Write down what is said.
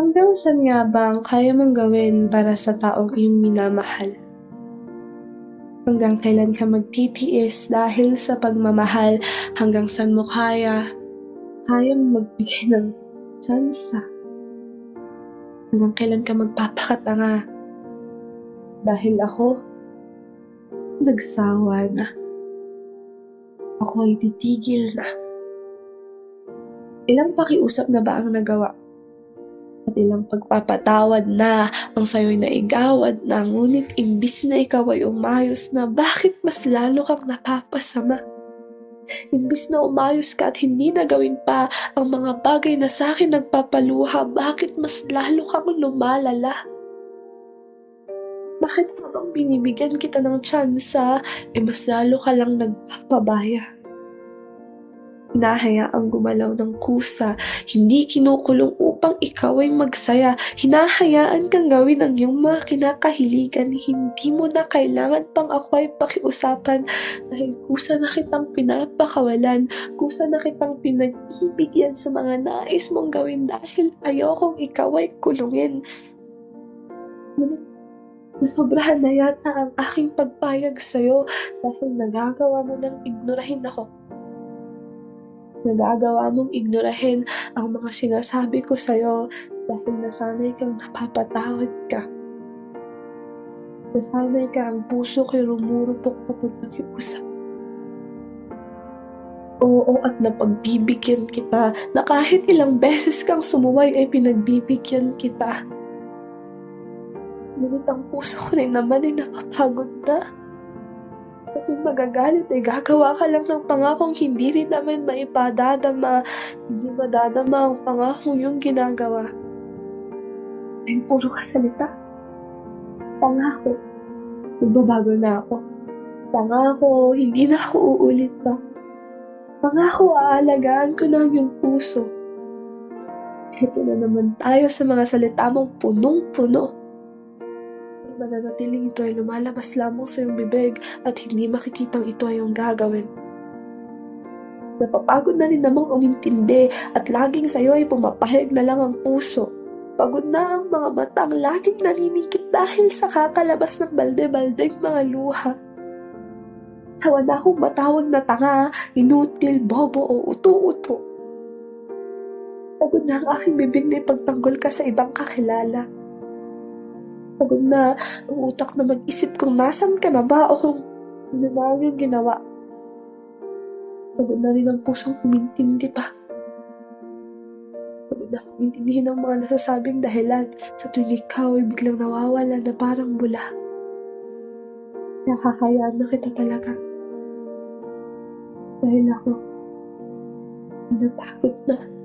Hanggang saan nga ba ang kaya mong gawin para sa taong iyong minamahal? Hanggang kailan ka magtitiis dahil sa pagmamahal? Hanggang saan mo kaya? Kaya mong magbigay ng tsansa? Hanggang kailan ka magpapakatanga? Dahil ako, nagsawa na. Ako ay titigil na. Ilang pakiusap na ba ang nagawa? At ilang pagpapatawad na ang sayo'y naigawad na ngunit imbis na ikaw ay umayos na bakit mas lalo kang napapasama? Imbis na umayos ka at hindi na gawin pa ang mga bagay na sa akin nagpapaluha, bakit mas lalo kang lumalala? Bakit habang binibigyan kita ng tsansa, eh mas lalo ka lang nagpapabaya? Hinahayaang gumalaw ng kusa, hindi kinukulong upang ikaw ay magsaya. Hinahayaan kang gawin ang iyong mga kinakahiligan, hindi mo na kailangan pang ako ay pakiusapan dahil kusa na kitang pinapakawalan, kusa na kitang pinag-ibigyan sa mga nais mong gawin dahil ayokong ikaw ay kulungin. Ngunit nasobrahan na yata ang aking pagpayag sa'yo dahil nagagawa mo nang ignorahin ako. Nagagawa mong ignorahin ang mga sinasabi ko sa'yo dahil nasanay kang napapatawad ka. Nasanay ka ang puso ko'y rumurutok kapag nakiusap. Oo at napagbibigyan kita na kahit ilang beses kang sumuway ay pinagbibigyan kita. Ngunit ang puso ko rin naman ay napapagod na. Yung magagalit ay gagawa ka lang ng pangakong hindi rin naman maipadadama, hindi madadama ang pangakong yung ginagawa. Ay puro kasalita. Pangako, magbabago na ako. Pangako, hindi na ako uulit pa. Pangako, aalagaan ko na iyong puso. Ito na naman tayo sa mga salita mong punong-puno mananatiling ito ay lumalabas lamang sa iyong bibig at hindi makikitang ito ay iyong gagawin. Napapagod na rin namang umintindi at laging sa iyo ay pumapahig na lang ang puso. Pagod na ang mga matang laging naniningkit dahil sa kakalabas ng balde-baldeng mga luha. Tawa na akong matawag na tanga, inutil, bobo o uto-uto. Pagod na ang aking bibig na ipagtanggol ka sa ibang kakilala. Pagod na ang utak na mag-isip kung nasan ka na ba o kung ano na iyong ginawa. Pagod na rin ang pusong umintindi pa. Pagod na akong intindihin ang mga nasasabing dahilan sa tuwing ikaw ay biglang nawawala na parang bula. Kaya hahayaan na kita talaga. Dahil ako, napagod na.